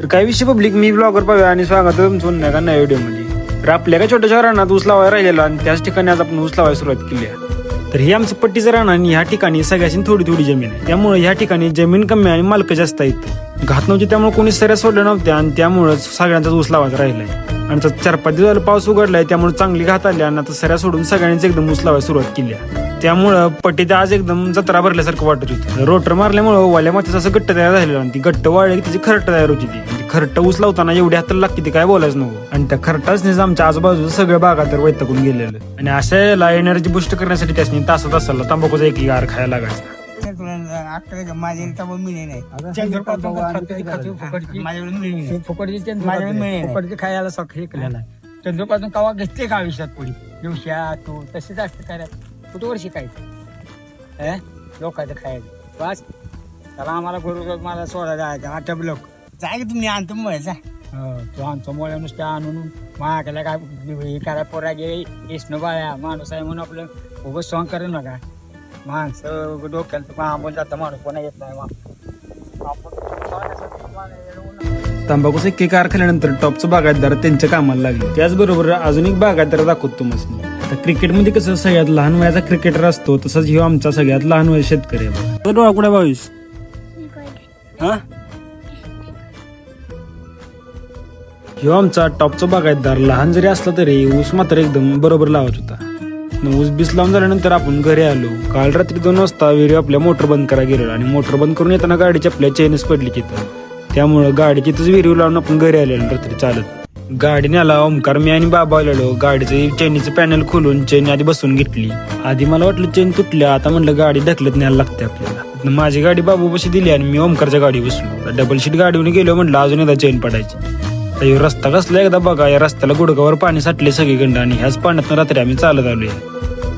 तर काही विषय पब्लिक मी ब्लॉगर पाहूया आणि स्वागत तुमचं पुन्हा एका नव्या व्हिडिओमध्ये तर आपल्या काय छोट्याशा रानात ऊस लावायला राहिलेला आणि त्याच ठिकाणी आज आपण ऊस लावायला सुरुवात केली आहे. तर हे आमचं पट्टीचं रान आणि ह्या ठिकाणी सगळ्याची थोडी थोडी जमीन आहे. त्यामुळे ह्या ठिकाणी जमीन कमी आणि मालक जास्त आहेत. घात नव्हती त्यामुळे कोणी सऱ्या सोडल्या नव्हत्या आणि त्यामुळे सगळ्यांचाच ऊस लावायचा राहिलाय. आणि चार पाच दिवस पाऊस उघडलाय त्यामुळे चांगली घात आली आणि आता सऱ्या सोडून सगळ्यांनीच एकदम ऊस लावायला सुरुवात केली आहे. त्यामुळं पट्टीत आज एकदम जत्रा भरल्यासारखं वाटत होती. रोटर मारल्यामुळं वाल्या मातीचं असं गट्ट तयार झालेलं आणि ती गट्ट वाळली की त्याची खरट तयार होती ती. खरट ऊस लावताना एवढी हाताला लागते ती काय बोलायचं नको. आणि त्या खरटाच आमच्या आजूबाजूचं सगळं बागा तर वैतकून गेलेलं. आणि अशा याला एनर्जी बुस्ट करण्यासाठी त्यासनी तासा तासाला तंबाखूचा एक गार खायला लागायचा. खायला सखी चंद्रपासून कवा घेतले का आयुष्यात पुढे? दिवसा तू तसेच असते काय कुठवर शिकायचं? हे? लोकांचं खायचं. बस. त्याला आम्हाला गुरु मला सोडा जायचं. आटप लोक. जाय की तुम्ही आणतो म्हणायचा जा. तो आमचं मुळे नुसत्या आणून. महागाला काय हे करा पोरा गे इसनं बाया माणूस आहे म्हणून आपलं उभं सॉंग करू नका. माणसं डोक्याला आंबोल जातं माणूस कोणा येत नाही मग. आपण तंबाखूचा कार खाल्यानंतर टॉपचं बागायतदार त्यांच्या कामाला लागले. त्याचबरोबर अजून एक बागायतदार दाखवतो तुम्हाला. आता क्रिकेटमध्ये कसं सगळ्यात लहान वयाचा क्रिकेटर असतो तसंच ह्यो आमचा सगळ्यात लहान वय शेतकरी आहे. बघा. डोळा कुठे बावीस हा? ह्यो आमचा टॉपचा बागायतदार लहान जरी असला तरी ऊस मात्र एकदम बरोबर लावत होता. ऊस बीस लावून झाल्यानंतर आपण घरी आलो. काल रात्री दोन वाजता विहिरी आपल्या मोटर बंद करायला गेलो आणि मोटर बंद करून येताना गाडीची आपल्या चेनच पडली तिथं. त्यामुळं गाडीची तिथंच विहिरी लावून आपण घरी आलेलो रात्री चालत गाडीने आला ओमकार मी आणि बाबा आलेलो. गाडीचं चेनीचं पॅनल खोलून चेन आधी बसून घेतली. आधी मला वाटलं चेन तुटल्या आता म्हटलं गाडी ढकलत न्यायला लागते आपल्याला. माझी गाडी बाबू बशी दिली आणि मी ओमकारच्या गाडी बसलो. डबल शीट गाडीवर गेलो म्हटलं अजून एकदा चेन पडायची. तर रस्ता कसला एकदा बघा या रस्त्याला गुडगावर पाणी साठले सगळीकडं आणि ह्याच पाण्यातून रात्री आम्ही चालत आलोय.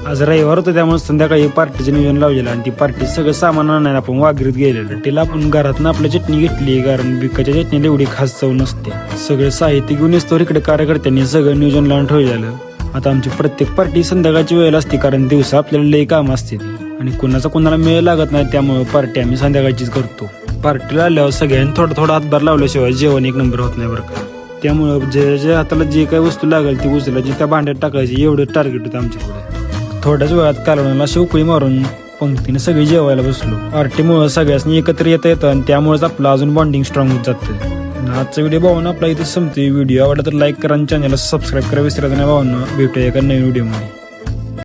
आज रविवार होतं त्यामुळे संध्याकाळी पार्टीचं नियोजन लावलेलं आणि ती पार्टी सगळं सामान आणायला आपण वाघरीत गेलेलं. तिला आपण घरातनं आपली चटणी घेतली कारण बिकाच्या चटणीला एवढी खास चव नसते. सगळं साहित्य घेऊन येतो इकडे कार्यकर्त्यांनी सगळं नियोजन लावून ठेवलेलं. आता आमची प्रत्येक पार्टी संध्याकाळची वेळ असते कारण दिवसा आपल्याला लई काम असते. आणि कुणाचा कुणाला मेळ लागत नाही त्यामुळे पार्टी आम्ही संध्याकाळचीच करतो. पार्टीला आल्यावर सगळ्यांनी थोडा थोडा हातभार लावल्याशिवाय जेवण एक नंबर होत नाही बरं का. त्यामुळं जे जे हाताला जे काही वस्तू लागेल ती उचलायची त्या भांड्यात टाकायची एवढं टार्गेट होतं आमच्याकडे थोड्याच वेळात कालवणाला शिवकुळी मारून पंक्तीने सगळी जेवायला बसलो. पार्टीमुळे सगळ्यांनी एकत्र येता येतं आणि त्यामुळेच आपलं अजून बॉन्डिंग स्ट्रॉंग होत जातं. आजचा व्हिडिओ भावना आपला इथे संपते व्हिडिओ आवडला तर लाईक करा आणि चॅनलला सबस्क्राईब करा. विसरायचं नाही भावना. भेटूया एका नवीन व्हिडिओमध्ये